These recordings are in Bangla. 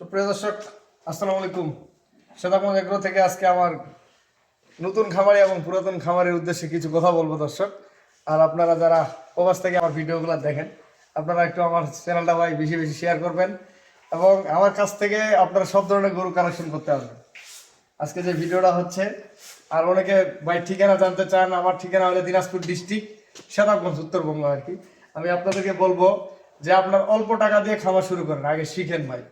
সুপ্রিয় দর্শক, আসসালামু আলাইকুম। সেদামন এগ্রো থেকে আজকে আমার নতুন খামারি এবং পুরাতন খামারের উদ্দেশ্যে কিছু কথা বলব দর্শক। আর আপনারা যারা প্রবাস থেকে আমার ভিডিওগুলো দেখেন, আপনারা একটু আমার চ্যানেলটা ভাই বেশি বেশি শেয়ার করবেন এবং আমার কাছ থেকে আপনারা সব ধরনের গরু কালেকশন করতে পারবেন আজকে যে ভিডিওটা হচ্ছে, আর অনেকে ভাই ঠিকানা জানতে চান, আমার ঠিকানা হলো দিনাজপুর ডিস্ট্রিক্ট সেতাবগঞ্জ উত্তরবঙ্গ আর কি। আমি আপনাদেরকে বলব যে আপনার অল্প টাকা দিয়ে খামার শুরু করেন, আগে শিখেন ভাই।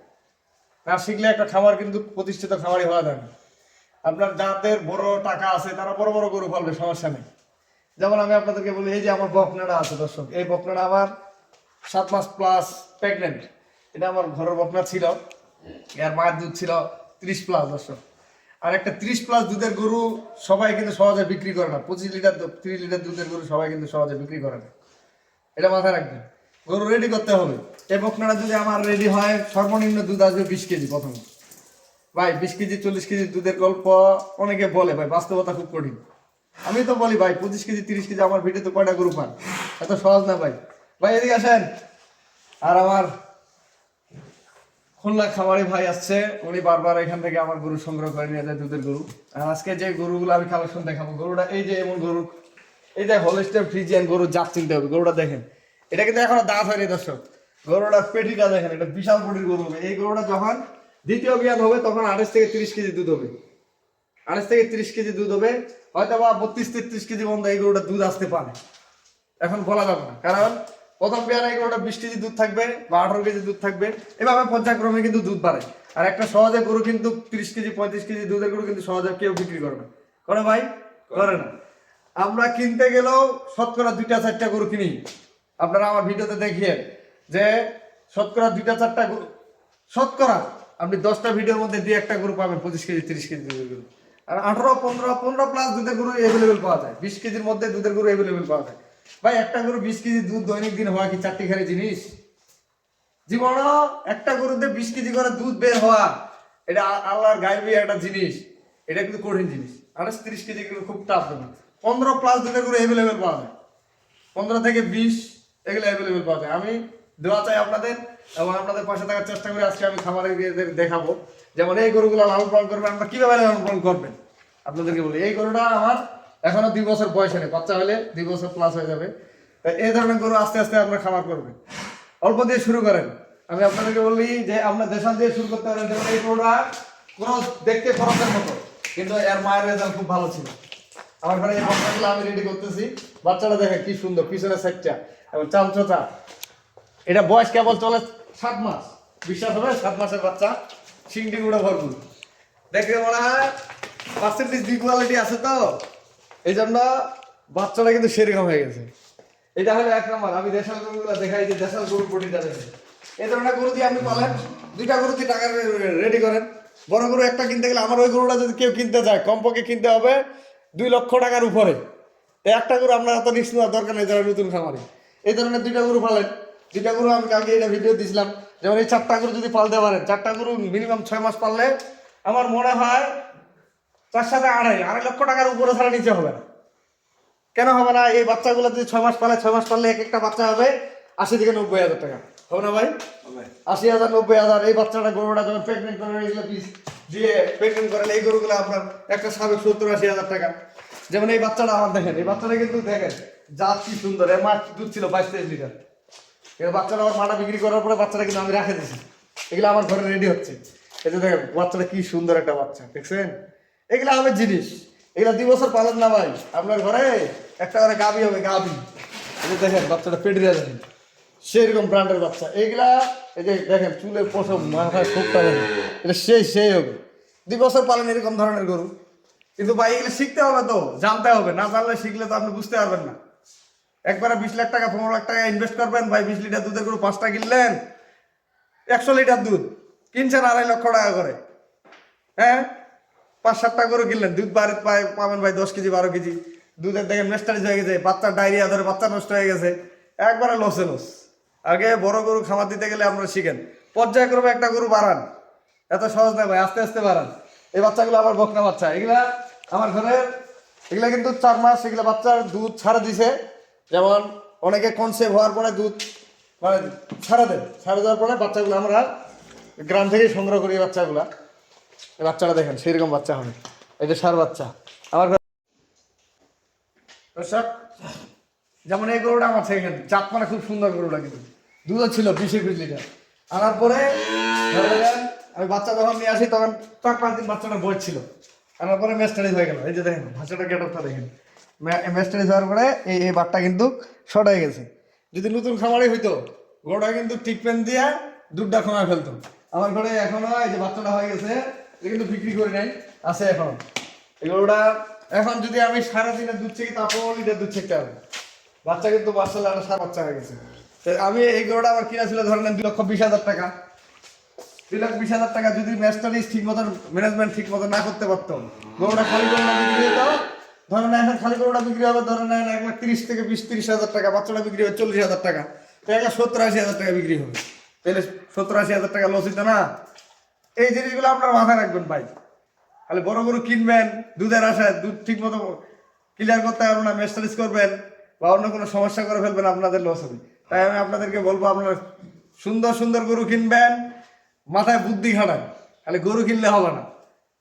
না শিখলে একটা খামার কিন্তু প্রতিষ্ঠিত খামারই হওয়া যায় না। আপনার যাদের বড় টাকা আছে, তারা বড় বড় গরু পালবে, সমস্যা নেই। যেমন আমি আপনাদেরকে বলি, এই যে আমার বকনাটা আছে দর্শক, এই বকনাটা আমার সাত মাস প্লাস প্রেগনেন্ট এটা আমার ঘরের বকনা ছিল, এর মায়ের দুধ ছিল ত্রিশ প্লাস দর্শক। আর একটা ত্রিশ প্লাস দুধের গরু সবাই কিন্তু সহজে বিক্রি করে না। পঁচিশ লিটার ত্রিশ লিটার দুধের গরু সবাই কিন্তু সহজে বিক্রি করে না। এটা মাথায় রাখবেন। গরু রেডি করতে হবে। এই বকনাটা যদি আমার রেডি হয়, সর্বনিম্ন দুধ আসবে বিশ কেজি প্রথমে। ভাই, বিশ কেজি, চল্লিশ কেজি দুধের গল্প অনেকে বলে, ভাই, বাস্তবতা খুব কঠিন। আমি তো বলি, ভাই, পঁচিশ কেজি, তিরিশ কেজি আমার ভিডিওতে কয়টা গরু পান এত সহজ না, ভাই। ভাই, এদিকে আসেন। আর আমার খুলনা খামারি ভাই আসছে, উনি বারবার এখান থেকে আমার গরু সংগ্রহ করে নিয়ে যায় দুধের গরু। আর আজকে যে গরুগুলো আমি কালেকশন দেখাবো, গরুটা এই যে এমন গরু, এই যে হোলিস্টেপ ফ্রিজিয়ান গরুর জাত চিনতে হবে, গরুটা দেখেন। এটা কিন্তু এখনও দাঁত হয়নি দর্শক। গরুটা পেটিকা দেখেন, এটা বিশাল বডির গরু হবে। এই গরুটা যখন দ্বিতীয় বিয়ান হবে, তখন আড়াইশ থেকে তিরিশ কেজি দুধ হবে। আড়াইশ থেকে তিরিশ কেজি দুধ হবে। হয়তো বা বত্রিশ তেত্রিশ কেজি বন্ধ এই গরুটা দুধ আসতে পারে। এখন বলা যাবে না। কারণ প্রথম পেয়ারা গরুটা বিশ কেজি দুধ থাকবে বা আঠারো কেজি দুধ থাকবে। এভাবে পর্যায়ক্রমে কিন্তু দুধ বাড়ে। আর একটা সহজে গরু কিন্তু তিরিশ কেজি, পঁয়ত্রিশ কেজি দুধের গরু কিন্তু সহজে কেউ বিক্রি করবে না। করে ভাই? করে না। আমরা কিনতে গেলেও শতকরা দুইটা চারটা গরু কিনি। আপনারা আমার ভিডিওতে দেখিয়ে যে শতকরা দুইটা, চারটা গরু শতকরা, আপনি দশটা ভিডিওর মধ্যে দিয়ে একটা গরু পাবেন, পঁচিশ কেজি, তিরিশ কেজি দুধের গরু। আর আঠারো, পনেরো পনেরো প্লাস দুধের গরু অ্যাভেলেবেল পাওয়া যায়। বিশ কেজির মধ্যে দুধের গরু অ্যাভেলেবেল পাওয়া যায়। ভাই, একটা গরু বিশ কেজি দুধ দৈনিক দিন হওয়া কি চারটি খারি জিনিস? জীবন একটা গরুতে বিশ কেজি করে দুধ বের হওয়া, এটা আল্লাহর গায়েবী একটা জিনিস। এটা কিন্তু কঠিন জিনিস। আঠাশ, তিরিশ কেজি কিন্তু খুব টাফ পনেরো প্লাস দুধের গরু অ্যাভেলেবেল পাওয়া যায়। পনেরো থেকে বিশ এগুলো অ্যাভেলেবেল পাওয়া যায়। আমি দেওয়া চাই আপনাদের এবং আপনাদের পাশে থাকার চেষ্টা করি আজকে আমি খামারে দেখাবো। যেমন এই গরুগুলো লালন পালন করবেন আমরা কীভাবে লালন পালন করবেন? আপনাদেরকে বলি, এই গরুটা আমার এখনও দুই বছর বয়স নেই। বাচ্চা হলে দুই বছর প্লাস হয়ে যাবে। এই ধরনের গরু আস্তে আস্তে আপনার খামার করবেন। অল্প দিয়ে শুরু করেন। আমি আপনাদেরকে বলি যে আপনার দেশাল দিয়ে শুরু করতে পারেন। যেমন এই গরুটা কোনো দেখতে খরচের মতো, কিন্তু এর মায়ের রেজাল্ট খুব ভালো ছিল। আমার ঘরে আমি রেডি করতেছি। বাচ্চাটা দেখে কি সুন্দর পিছনে সাইডটা এবং চামচোচা এটা বয়স কেবল চলে সাত মাস। বিশ্বাস হবে, সাত মাসের বাচ্চা। সিংটি গুঁড়ো ভরপুর। দেখে মনে হয় পার্সেন্টেজ বি আছে তো? এই জন্য বাচ্চাটা কিন্তু সেরকম হয়ে গেছে। এটা হলো এক নম্বর। আমি দেশাল গরুগুলো দেখাই, যে দেশাল গরুর বডিটা দেখে এই ধরনের গরু দিয়ে আপনি পালেন, দুইটা গরু দিয়ে টাকা রেডি করেন। বড় গরু একটা কিনতে গেলে আমার ওই গরুটা যদি কেউ কিনতে চায়, কমপক্ষে কিনতে হবে দুই লক্ষ টাকার উপরে। একটা গরু আপনার এত রিস্ক নেওয়ার দরকার নেই যারা নতুন খামারে। এই ধরনের দুইটা গরু পালেন। দুইটা গরু আমি কালকে এটা ভিডিও দিয়েছিলাম যেমন এই চারটা গরু যদি পালতে পারেন চারটা গরু মিনিমাম ছয় মাস পাললে আমার মনে হয় চার সাথে আড়াই আড়াই লক্ষ টাকার উপরে ছাড়া নিচে হবে না। কেন হবে না? এই বাচ্চাগুলো যদি ছয় মাস পালে ছয় মাস পারলে এক একটা বাচ্চা হবে আশি থেকে নব্বই হাজার টাকা। হবে না ভাই? আশি হাজার নব্বই হাজার এই বাচ্চাটা গরুটা যখন প্রেগনেন্ট করে এগুলো পিস দিয়ে প্রেগনেন্ট করেন, এই গরুগুলো আপনার একটা সাবেক সত্তর আশি হাজার টাকা। যেমন এই বাচ্চাটা আমার দেখেন, এই বাচ্চাটা কিন্তু দেখেন জাত কি সুন্দর, এর মা দুধ ছিল বাইশ তেইশ লিটার। এবার বাচ্চাটা আমার মাটা বিক্রি করার পরে বাচ্চাটা কিন্তু আমি রেখে দিয়েছি। এগুলো আমার ঘরে রেডি হচ্ছে। এই যে দেখেন, বাচ্চাটা কি সুন্দর একটা বাচ্চা, দেখছেন? এগুলো আমার জিনিস। এগুলা দুই বছর পালন না ভাই, আপনার ঘরে একটা করে গাবি হবে গাবি যে দেখেন, বাচ্চাটা পেটে দেখেন সেরকম ব্র্যান্ডের বাচ্চা। এইগুলা এই যে দেখেন চুলের পশম মাথায় খুবটা দেখেন এটা সেই সেই হবে। দুই বছর পালন এরকম ধরনের গরু। কিন্তু ভাই, এগুলো শিখতে হবে তো, জানতে হবে। না জানলে শিখলে তো আপনি বুঝতে পারবেন না। একবারে বিশ লাখ টাকা, পনেরো লাখ টাকা ইনভেস্ট করবেন, ভাই, বিশ লিটার দুধের গরু পাঁচটা কিনলেন, একশো লিটার দুধ, কিনছেন আড়াই লক্ষ টাকা করে। হ্যাঁ? পাঁচ, সাতটা গরু কিনলেন, দুধ বাড়ি পায় পাবেন ভাই দশ কেজি, বারো কেজি। দুধের দেখেন মেস্টারিজ হয়ে গেছে, বাচ্চার ডায়রিয়া ধরে বাচ্চা নষ্ট হয়ে গেছে। একবারে লসে লস আগে বড় গরু খামার দিতে গেলে আপনারা শিখেন। পর্যায়ক্রমে একটা গরু বাড়ান। এত সহজ না ভাই, আস্তে আস্তে বাড়ান। এই বাচ্চাগুলো আমার বকনা বাচ্চা। এগুলা আমার ঘরে, এগুলা কিন্তু চার মাস এগুলা বাচ্চার দুধ ছাড়া দিছে। যেমন অনেকে কনসেপ্ট হওয়ার পরে দুধ মানে ছাড়া দেয়। ছাড়া দেওয়ার পরে বাচ্চাগুলো আমরা গ্রাম থেকেই সংগ্রহ করি এই বাচ্চাগুলা। এই বাচ্চাটা দেখেন, সেইরকম বাচ্চা হবে। এটা সার বাচ্চা। আমার ঘরে- যেমন এই গরুটা আমার থেকে জাত মানে খুব সুন্দর গরুটা কিন্তু। দুধও ছিল, বিশ একুশ লিটার। আনার পরে আমি বাচ্চা যখন নিয়ে আসি, তখন চার পাঁচ দিন বাচ্চাটা বয়স ছিল। আনার পরে মেস্টারিজ হয়ে গেল। এই যে দেখেন বাচ্চাটা গেটপটা দেখেন। মেস্টারিজ হওয়ার পরে এই এই বাটটা কিন্তু শর্ট হয়ে গেছে। যদি নতুন খামারে হইতো, গরুটা কিন্তু ট্রিটমেন্ট দিয়ে দুধটা কমায় ফেলতো। আমার ঘরে এখনও এই যে বাচ্চাটা হয়ে গেছে কিন্তু বিক্রি করে নাই, আছে এখন। এই গরুটা এখন যদি আমি সারাদিনে দুধ চেকি তারপর লিটার দুধ চেকতে হবে। বাচ্চা কিন্তু মার্শাল একটা সার বাচ্চা হয়ে গেছে। আমি এই গরুটা আমার কিনা ছিল ধরেন দুই লক্ষ বিশ হাজার টাকা। দুই লাখ বিশ হাজার টাকা যদি ম্যাচটারিজ ঠিক মতন ম্যানেজমেন্ট ঠিক মতো না করতে পারতো গরুটা খালি গরুটা বিক্রি হতো। ধরেন এখন খালি গরুটা বিক্রি হবে, ধরেন এক লাখ তিরিশ থেকে বিশ, তিরিশ হাজার টাকা, বাচ্চাটা বিক্রি হবে চল্লিশ হাজার টাকা। তো এক সত্তর আশি হাজার টাকা বিক্রি হবে। তাহলে সত্তর আশি হাজার টাকা লস হইতো না। এই জিনিসগুলো আপনার মাথায় রাখবেন ভাই। খালি বড় গরু কিনবেন, দুধের আশায় দুধ ঠিক মতো ক্লিয়ার করতে পারবেন না মেস্টারিজ করবেন। বা অন্য কোনো সমস্যা করে ফেলবেন, আপনাদের লস হবে। তাই আমি আপনাদেরকে বলব, আপনারা সুন্দর সুন্দর গরু কিনবেন, মাথায় বুদ্ধি খাটান, খালি গরু কিনলে হবে না।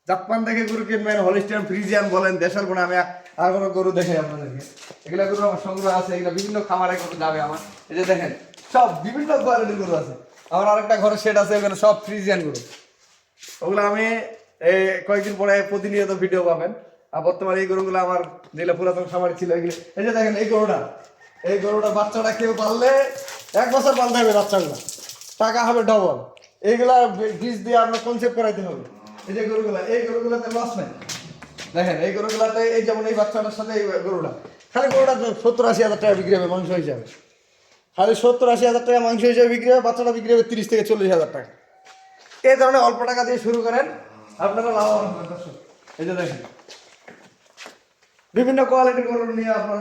জাপান থেকে গরু কিনবেন হলিস্টিয়ান ফ্রিজিয়ান বলেন, দেশের কোনো আমি আর কোনো গরু দেখে আপনাদেরকে। এগুলো গরু আমার সংগ্রহ আছে, এগুলো বিভিন্ন খামারে গরু যাবে আমার। এই যে দেখেন, সব বিভিন্ন কোয়ালিটির গরু আছে। আমার আরেকটা ঘরে সেট আছে, ওখানে সব ফ্রিজিয়ান গরু। ওগুলো আমি এই কয়েকদিন পরে প্রতিনিয়ত ভিডিও পাবেন। আর বর্তমানে এই গরুগুলো আমার যেগুলো পুরাতন খামারে ছিল। এই যে দেখেন, এই গরুটা এই গরুটা বাচ্চাটা কেউ পাললে এক বছর পালতে হবে বাচ্চাগুলো। টাকা হবে ডবল এইগুলা বীজ দিয়ে আপনার কনসেপ্ট করাইতে হবে। এই যে গরুগুলা, এই গরুগুলাতে লস নেই। দেখেন, এই গরুগুলাতে এই যেমন এই বাচ্চাটার সাথে এই গরুটা, খালি গরুটা সত্তর আশি হাজার টাকা বিক্রি হবে মাংস হিসাবে। খালি সত্তর আশি হাজার টাকা মাংস হিসাবে বিক্রি হবে, বাচ্চাটা বিক্রি হবে তিরিশ থেকে চল্লিশ হাজার টাকা। এই ধরনের অল্প টাকা দিয়ে শুরু করেন, আপনারা লাভবান হবেন এই যে দেখেন বিভিন্ন কোয়ালিটির গরু নিয়ে আপনার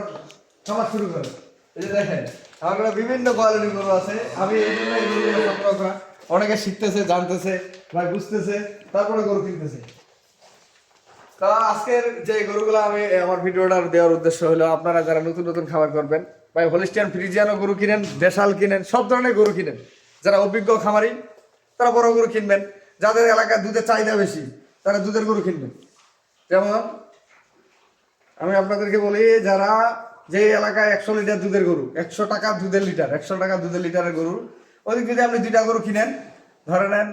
খামার শুরু করেন এই যে দেখেন আমার বিভিন্ন কোয়ালিটির গরু আছে। আমি এই জন্য এই গরুগুলো অনেকে শিখতেছে, জানতেছে, ভাই বুঝতেছে, তারপরে গরু কিনতেছে। তা আজকের যে গরুগুলো আমি আমার ভিডিওটা দেওয়ার উদ্দেশ্য হলো, আপনারা যারা নতুন নতুন খাবার করবেন, ভাই হলিস্টিয়ান ফ্রিজিয়ানও গরু কিনেন দেশাল কিনেন, সব ধরনের গরু কিনেন। যারা অভিজ্ঞ খামারি, তারা বড় গরু কিনবেন। যাদের এলাকায় দুধের চাহিদা বেশি, তারা দুধের গরু কিনবেন। যেমন আমি আপনাদেরকে বলি, যারা যে এলাকায় একশো লিটার দুধের গরু, একশো টাকা দুধের লিটার, একশো টাকা দুধের লিটারের গরু ওদিক যদি আপনি দুইটা গরু কিনেন, ধরে নেন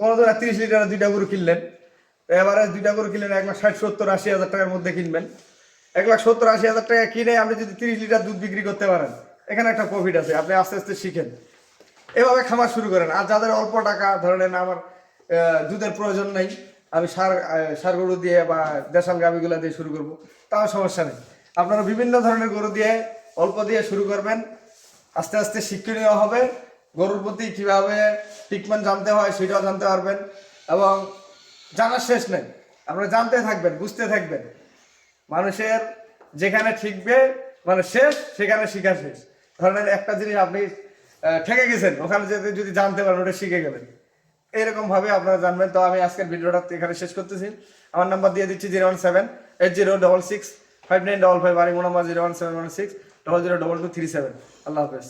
কোনো ধরে তিরিশ লিটারের দুইটা গরু কিনলেন, এবারে দুইটা গরু কিনলেন এক লাখ ষাট, সত্তর, আশি হাজার টাকার মধ্যে কিনবেন। এক লাখ সত্তর, আশি হাজার টাকা কিনে আপনি যদি তিরিশ লিটার দুধ বিক্রি করতে পারেন, এখানে একটা প্রফিট আছে, আপনি আস্তে আস্তে শিখেন। এভাবে খামার শুরু করেন। আর যাদের অল্প টাকা, ধরে নেন আমার দুধের প্রয়োজন নেই আমি সার সার গরু দিয়ে বা দেশাল গাভিগুলো দিয়ে শুরু করব। তাও সমস্যা নেই। আপনারা বিভিন্ন ধরনের গরু দিয়ে অল্প দিয়ে শুরু করবেন। আস্তে আস্তে শিক্ষণীয় হবে। গরুর প্রতি কীভাবে ট্রিটমেন্ট জানতে হয় সেটাও জানতে পারবেন এবং জানার শেষ নেই। আপনারা জানতে থাকবেন, বুঝতে থাকবেন। মানুষের যেখানে ঠিকবে মানে শেষ, সেখানে শিখা শেষ। ধরেন একটা জিনিস আপনি ঠেকে গেছেন, ওখানে যেতে যদি জানতে পারেন, ওটা শিখে গেলেন। এইরকম ভাবে আপনারা জানবেন। তো আমি আজকের ভিডিওটা এখানে শেষ করতেছি। আমার নাম্বার দিয়ে দিচ্ছি zero one seven, eight zero double six, five nine double five, আর imo number zero one seven one six, double zero double two three seven. আল্লাহ হাফেজ।